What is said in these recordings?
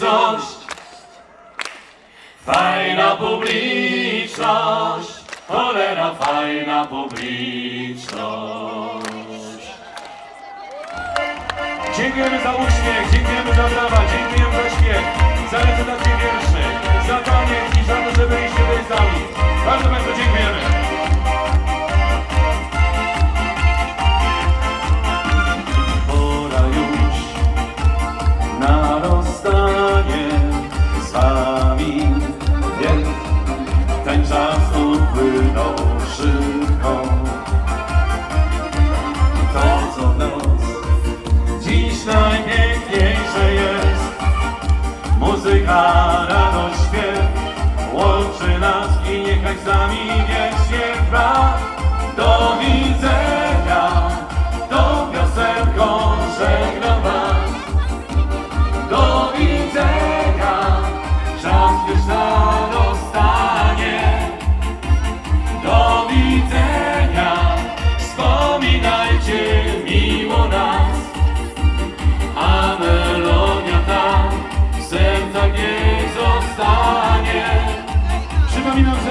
publiczność, fajna publiczność, cholera fajna publiczność. Dziękujemy za uśmiech, dziękujemy za brawa, dziękujemy za śmiech, ten czas upłynął szybko. To co nas dziś najpiękniejsze jest. Muzyka, radość, śpiew. Łączy nas i niechaj z nami wiecznie Do widzenia,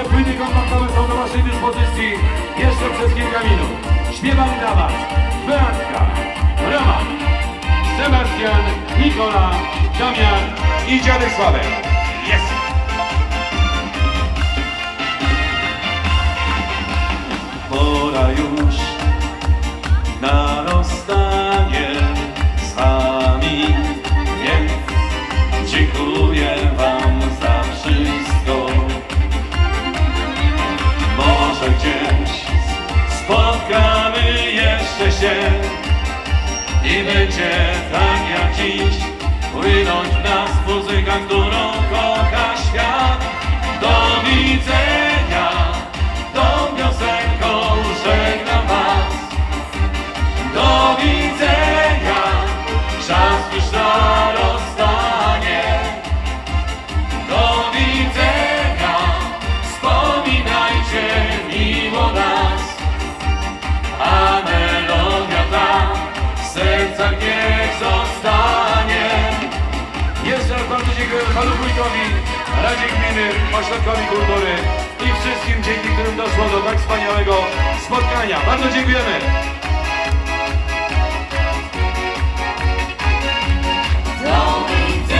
Przypominam, że płyny kompaktowe są do Waszej dyspozycji jeszcze przez kilka minut. Śpiewamy dla Was Beatka, Roman, Sebastian, Nikola, Damian i Dziadek Sławek. Jest! I będzie tak jak dziś płynąć nas muzyka, którą Gminy, Ośrodkowi Kultury i wszystkim, dzięki którym doszło do tak wspaniałego spotkania. Bardzo dziękujemy. Do domu, idź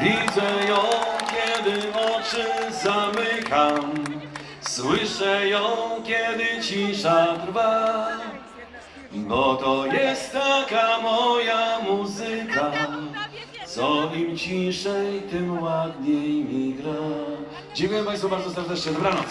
Widzę ją, kiedy oczy zamykam. Słyszę ją, kiedy cisza trwa. Bo to jest taka moja muzyka. Co im ciszej, tym ładniej mi gra. Dziękuję Państwu bardzo serdecznie. Dobranoc.